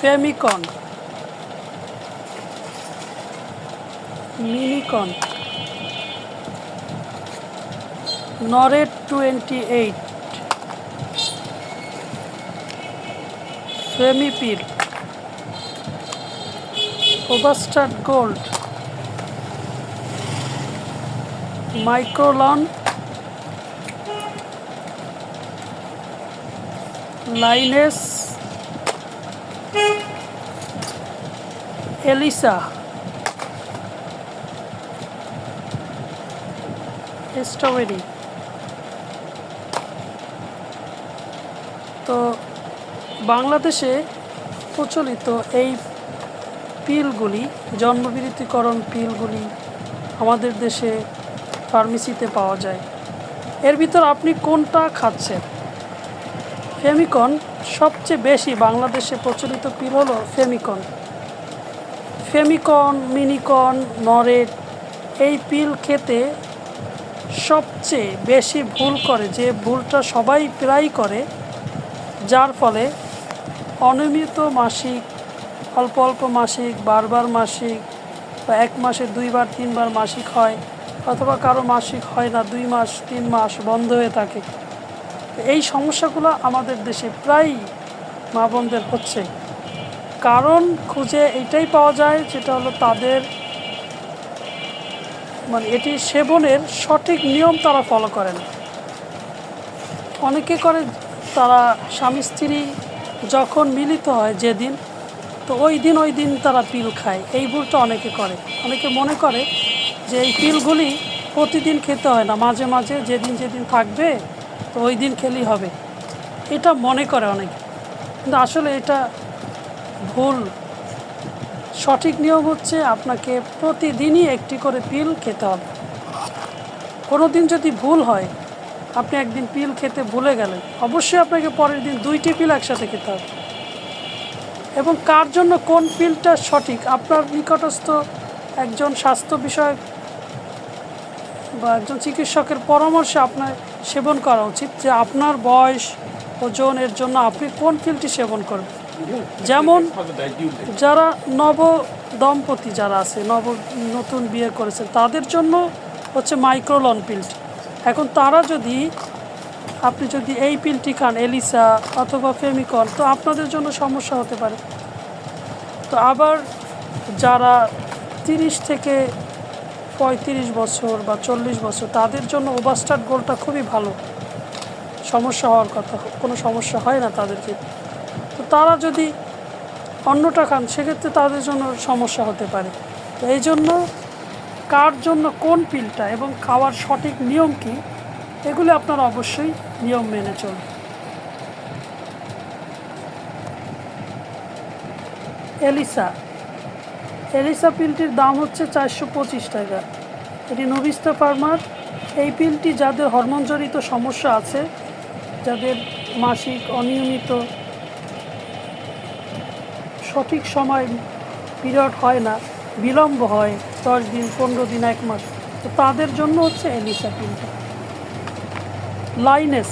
Femicon. Minicon Norette twenty eight. Femipil Ovastar gold. Microlon. Lynes. Elisa strawberry তো বাংলাদেশে প্রচলিত এই পিলগুলি, জন্মবিরতিকরণ পিলগুলি আমাদের দেশে ফার্মেসিতে পাওয়া যায়। এর ভিতর আপনি কোনটা খাচ্ছেন? ফেমিকন। সবচেয়ে বেশি বাংলাদেশে প্রচলিত পিল হলো ফেমিকন। ফেমিকন, মিনিকন নরেট এই পিল খেতে সবচেয়ে বেশি ভুল করে, যে ভুলটা সবাই প্রায় করে, যার ফলে অনিয়মিত মাসিক, অল্প অল্প মাসিক, বারবার মাসিক বা এক মাসে দুইবার, তিনবার মাসিক হয় অথবা কারও মাসিক হয় না, দুই মাস, তিন মাস বন্ধ হয়ে থাকে। এই সমস্যাগুলো আমাদের দেশে প্রায় মা বোনদের হচ্ছে। কারণ খুঁজে এটাই পাওয়া যায় যেটা হলো তাদের মানে এটি সেবনের সঠিক নিয়ম তারা ফলো করে না অনেকে করে তারা স্বামী স্ত্রী যখন মিলিত হয় যেদিন, তো ওই দিন ওই দিন তারা পিল খায়। এই ভুলটা অনেকে করে। অনেকে মনে করে যে এই পিলগুলি প্রতিদিন খেতে হয় না। মাঝে মাঝে যেদিন যেদিন থাকবে, তো ওই দিন খেলেই হবে। এটা মনে করে অনেকে। কিন্তু আসলে এটা ভুল। সঠিক নিয়ম হচ্ছে আপনাকে প্রতিদিনই একটি করে পিল খেতে হবে। কোনো দিন যদি ভুল হয়, আপনি একদিন পিল খেতে ভুলে গেলেন, অবশ্যই আপনাকে পরের দিন দুইটি পিল একসাথে খেতে হবে। এবং কার জন্য কোন পিলটা সঠিক, আপনার নিকটস্থ একজন স্বাস্থ্য বিষয়ক বা একজন চিকিৎসকের পরামর্শে আপনার সেবন করা উচিত যে আপনার বয়স, ওজন, এর জন্য আপনি কোন পিলটি সেবন করবেন। যেমন যারা নব দম্পতি যারা আছে, নব, নতুন বিয়ে করেছে, তাদের জন্য হচ্ছে মাইক্রোলন পিলটি এখন তারা যদি, আপনি যদি এই পিলটি খান এলিসা অথবা ফেমিকন তো আপনাদের জন্য সমস্যা হতে পারে। তো আবার যারা তিরিশ থেকে পঁয়ত্রিশ বছর বা চল্লিশ বছর, তাদের জন্য ওভারস্টার গোলটা খুবই ভালো। সমস্যা হওয়ার কথা, কোনো সমস্যা হয় না তাদেরকে। তারা যদি অন্যটা খান, সেক্ষেত্রে তাদের জন্য সমস্যা হতে পারে। এই জন্য কার জন্য কোন পিলটা এবং খাওয়ার সঠিক নিয়ম কী, এগুলো আপনারা অবশ্যই নিয়ম মেনে চলুন। এলিসা। এলিসা পিলটির দাম হচ্ছে চারশো পঁচিশ টাকা। এটি নবিস্তা ফার্মার। এই পিলটি যাদের হরমোনজনিত সমস্যা আছে, যাদের মাসিক, অনিয়মিত সঠিক সময় পিরিয়ড হয় না, বিলম্ব হয় দশ দিন, পনেরো দিন, এক মাস। তো তাদের জন্য হচ্ছে এলিসা পিলটা লাইনেস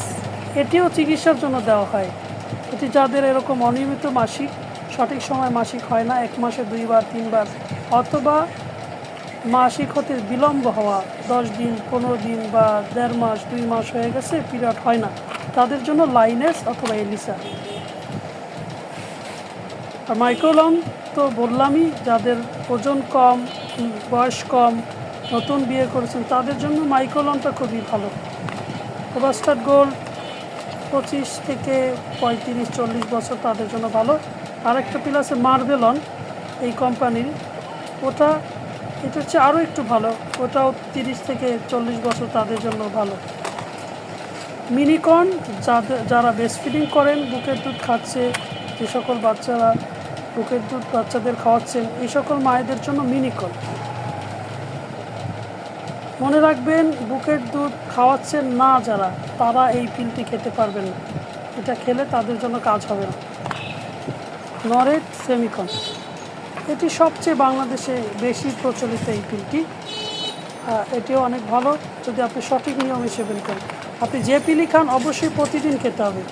এটিও চিকিৎসার জন্য দেওয়া হয়। এটি যাদের এরকম অনিয়মিত মাসিক, সঠিক সময় মাসিক হয় না, এক মাসে দুইবার, তিনবার, অথবা মাসিক হতে বিলম্ব হওয়া, দশ দিন, পনেরো দিন বা দেড় মাস, দুই মাস হয়ে গেছে, পিরিয়ড হয় না। তাদের জন্য লাইনেস অথবা এলিসা। আর মাইক্রোলম তো বললামই, যাদের ওজন কম, বয়স কম, নতুন বিয়ে করেছেন, তাদের জন্য মাইক্রোলনটা খুবই ভালো। ওভারস্টার গোল্ড পঁচিশ থেকে পঁয়ত্রিশ, চল্লিশ বছর তাদের জন্য ভালো। আরেকটা পিল আছে মার্বেলন এই কোম্পানির। ওটা, এটা হচ্ছে আরও একটু ভালো, ওটাও তিরিশ থেকে চল্লিশ বছর তাদের জন্য ভালো। মিনিকর্ন, যাদের, যারা ব্রেস্ট ফিডিং করেন, বুকের দুধ খাচ্ছে, যে সকল বাচ্চারা বুকের দুধ বাচ্চাদের খাওয়াচ্ছেন এই সকল মায়েদের জন্য মিনিকর্ন মনে রাখবেন, বুকের দুধ খাওয়াচ্ছেন না যারা, তারা এই পিলটি খেতে পারবেন না। এটা খেলে তাদের জন্য কাজ হবে না। নরেট সেমিকন। এটি সবচেয়ে বাংলাদেশে বেশি প্রচলিত এই পিলটি। এটিও অনেক ভালো, যদি আপনি সঠিক নিয়মে সেবন করেন আপনি যে পিলই খান, অবশ্যই প্রতিদিন খেতে হবে।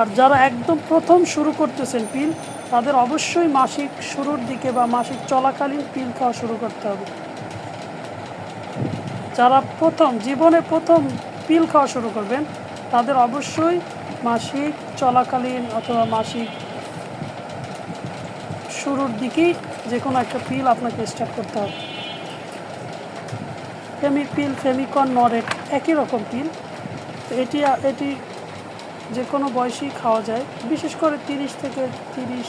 আর যারা একদম প্রথম শুরু করতেছেন পিল তাদের অবশ্যই মাসিক শুরুর দিকে বা মাসিক চলাকালীন পিল খাওয়া শুরু করতে হবে। যারা প্রথম, জীবনে প্রথম পিল খাওয়া শুরু করবেন, তাদের অবশ্যই মাসিক চলাকালীন অথবা মাসিক শুরুর দিকেই যে কোনো একটা পিল আপনাকে স্টার্ট করতে হবে। ফেমি, পিল ফেমিকন নরেট একই রকম পিল। এটি এটি যে কোনো বয়সেই খাওয়া যায়। বিশেষ করে তিরিশ থেকে তিরিশ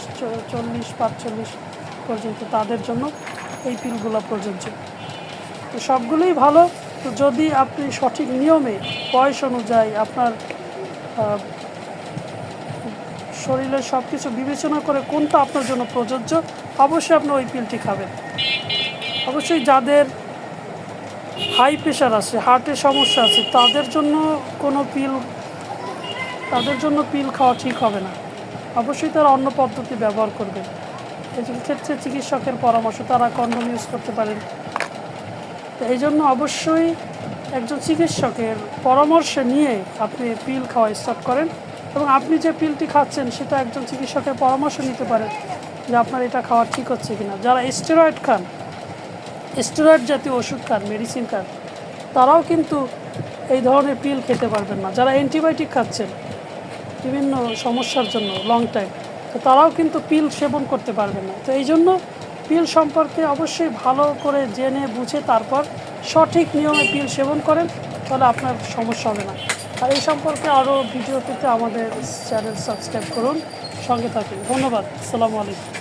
চল্লিশ, পাঁচচল্লিশ পর্যন্ত তাদের জন্য এই পিলগুলো প্রযোজ্য। তো সবগুলোই ভালো। তো যদি আপনি সঠিক নিয়মে বয়স অনুযায়ী আপনার শরীরের সব কিছু বিবেচনা করে কোনটা আপনার জন্য প্রযোজ্য, অবশ্যই আপনি ওই পিলটি খাবেন। অবশ্যই যাদের হাই প্রেশার আছে হার্টের সমস্যা আছে, তাদের জন্য কোনো পিল তাদের জন্য পিল খাওয়া ঠিক হবে না। অবশ্যই তারা অন্য পদ্ধতি ব্যবহার করবে। ক্ষেত্রে চিকিৎসকের পরামর্শ, তারা কন্ডম ইউজ করতে পারেন। তো এই জন্য অবশ্যই একজন চিকিৎসকের পরামর্শ নিয়ে আপনি পিল খাওয়া স্টার্ট করেন এবং আপনি যে পিলটি খাচ্ছেন, সেটা একজন চিকিৎসকের পরামর্শ নিতে পারেন যে আপনার এটা খাওয়া ঠিক হচ্ছে কিনা। যারা স্টেরয়েড খান স্টেরয়েড জাতীয় ওষুধ খান মেডিসিন খান, তারাও কিন্তু এই ধরনের পিল খেতে পারবেন না। যারা অ্যান্টিবায়োটিক খাচ্ছেন বিভিন্ন সমস্যার জন্য লং টাইম তো তারাও কিন্তু পিল সেবন করতে পারবে না। তো এই জন্য পিল সম্পর্কে অবশ্যই ভালো করে জেনে বুঝে তারপর সঠিক নিয়মে পিল সেবন করেন, তাহলে আপনার সমস্যা হবে না। আর এই সম্পর্কে আরও ভিডিও পেতে আমাদের চ্যানেল সাবস্ক্রাইব করুন, সঙ্গে থাকুন। ধন্যবাদ। আসসালামু আলাইকুম।